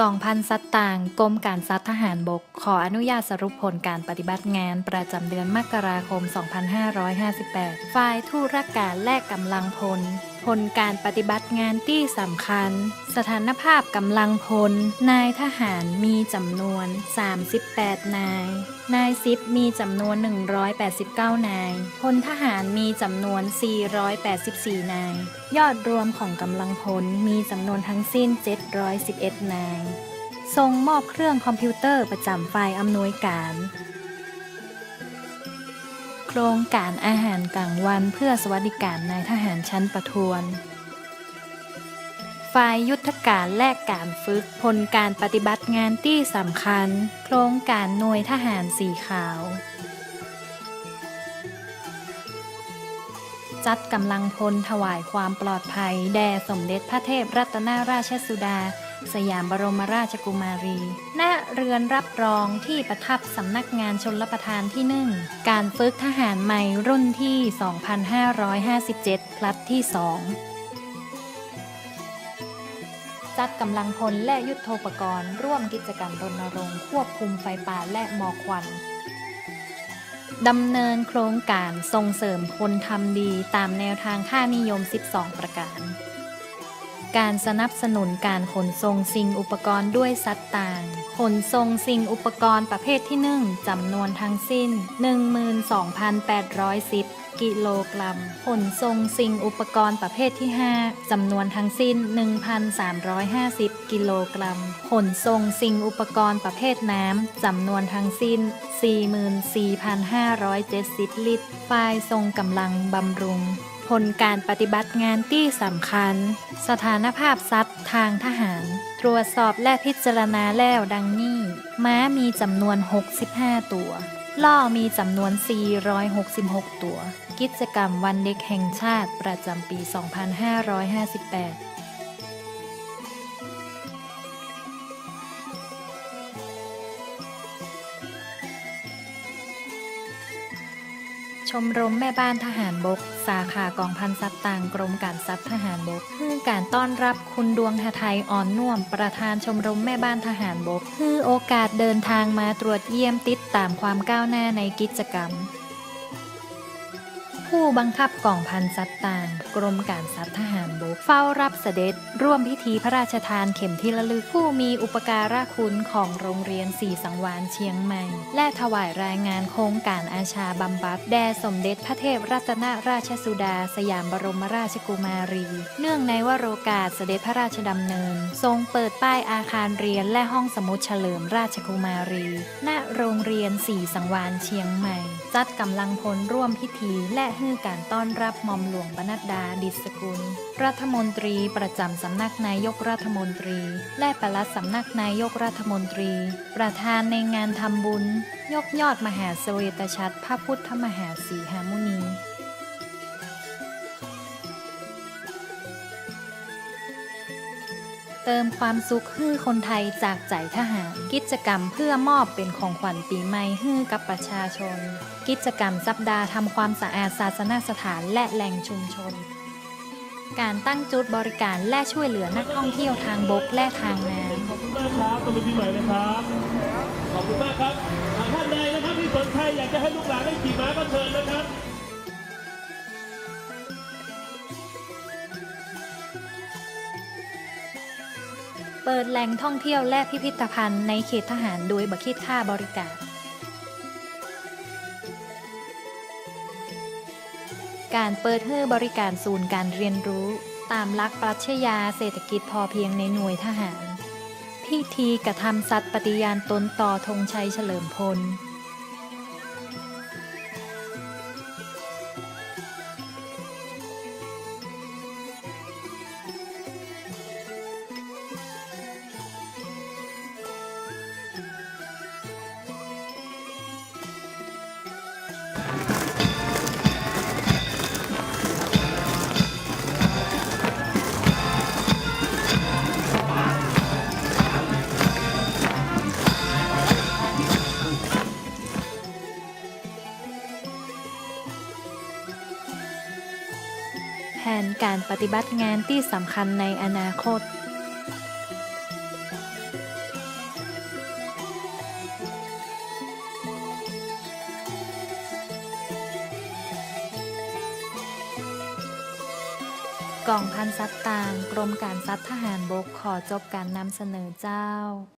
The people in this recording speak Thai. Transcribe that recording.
กองพันสัตว์ต่างกรมการสัตว์ทหารบก ขออนุญาตสรุปผลการปฏิบัติงานประจำเดือนมกราคม 2558 ฝ่ายทูรการแลกกำลังพลผลการปฏิบัติงานที่สำคัญ สถานภาพกำลังพล นายทหารมีจำนวน 38 นาย นายซิปมีจำนวน 189 นาย พลทหารมีจำนวน 484 นาย ยอดรวมของกำลังพลมีจำนวนทั้งสิ้น 711 นาย ทรงมอบเครื่องคอมพิวเตอร์ประจำฝ่ายอำนวยการ โครงการอาหารกลางวันเพื่อสวัสดิการนายทหารชั้นประทวน ฝ่ายยุทธการและการฝึกผลการปฏิบัติงานที่สำคัญ โครงการหน่วยทหารสีขาว จัดกำลังพลถวายความปลอดภัย แด่สมเด็จพระเทพรัตนราชสุดา สยามบรมราชกุมารี ณ เรือนรับรองที่ประทับสำนักงานชนรประทานที่หนึ่ง การฝึกทหารใหม่รุ่นที่ 2557 พลัดที่ 2 จัดกำลังพลและยุทโธปกรณ์ ร่วมกิจกรรมรณรงค์ควบคุมไฟป่าและหมอกควันดำเนินโครงการส่งเสริมคนทำดีตามแนวทางค่านิยม 12 ประการ การสนับสนุนการขนส่งสิ่งอุปกรณ์ด้วยสัตว์ต่าง ขนส่งสิ่งอุปกรณ์ประเภทที่1จำนวนทั้งสิ้น 12,810 กิโลกรัม ขนส่งสิ่งอุปกรณ์ประเภทที่ 5จำนวนทั้งสิ้น 1,350 กิโลกรัม ขนส่งสิ่งอุปกรณ์ประเภทน้ำจำนวนทั้งสิ้น 44,570 ลิตร ฝ่ายทรงกำลังบำรุง ผลการปฏิบัติงานที่สำคัญ สถานภาพสัตว์ทางทหาร ตรวจสอบและพิจารณาแล้วดังนี้ ม้ามีจำนวน 65 ตัว ล่อมีจำนวน 466 ตัว กิจกรรมวันเด็กแห่งชาติประจำปี 2558ชมรมแม่บ้านทหารบกาขา กองพันทรัพย์ต่างกรมการสัพย์ทหารบกคือการต้อนรับคุณดวงหไทยอ่อนน่วม ประธานชมรมแม่บ้านทหารบกคือโอกาสเดินทางมาตรวจเยี่ยมติดตามความก้าวหน้าในกิจกรรม ผู้บังคับกองพันสัตต่างกรมการสัตทหารบกเฝ้ารับเสด็จ ร่วมพิธีพระราชทานเข็มทิละลึกผู้มีอุปการะคุณของโรงเรียนสีสังวานเชียงใหม่ และถวายรายงานโครงการอาชาบำบัดแด่สมเด็จพระเทพรัตนราชสุดา สยามบรมราชกุมารี เนื่องในวโรกาสเสด็จพระราชดำเนิน ทรงเปิดป้ายอาคารเรียนและห้องสมุดเฉลิมราชกุมารี ณโรงเรียนสีสังวานเชียงใหม่ จัดกำลังพลร่วมพิธีและฮือการต้อนรับหม่อมหลวงบรรดาดิสกุล รัฐมนตรีประจำสำนักนายกรัฐมนตรี และปลัดสำนักนายกรัฐมนตรี ประธานในงานทำบุญ ยกยอดมหาเสวตชัดพระพุทธมหาสีหามุนี เติมความสุขให้คนไทยจากใจทหาร กิจกรรมเพื่อมอบเป็นของขวัญปีใหม่ให้กับประชาชน กิจกรรมสัปดาห์ทำความสะอาดศาสนสถานและแหล่งชุมชน การตั้งจุดบริการและช่วยเหลือนักท่องเที่ยวทางบกและทางน้ำขอบคุณมากครับตัวปีใหม่นะครับขอบคุณมากครับท่านใดนะครับที่สนใจอยากจะให้ลูกหลานได้ขี่ม้าก็เชิญนะครับ เปิดแหล่งท่องเที่ยวและพิพิธภัณฑ์ในเขตทหารโดยบัคิดค่าบริการ การเปิดให้บริการศูนย์การเรียนรู้ ตามหลักปรัชญาเศรษฐกิจพอเพียงในหน่วยทหาร พิธีกระทำสัตว์ปฏิญาณตนต่อธงชัยเฉลิมพล การปฏิบัติงานที่สำคัญในอนาคตกองพันสัตว์ต่าง กรมการสัตว์ทหารบกขอจบการนำเสนอเจ้า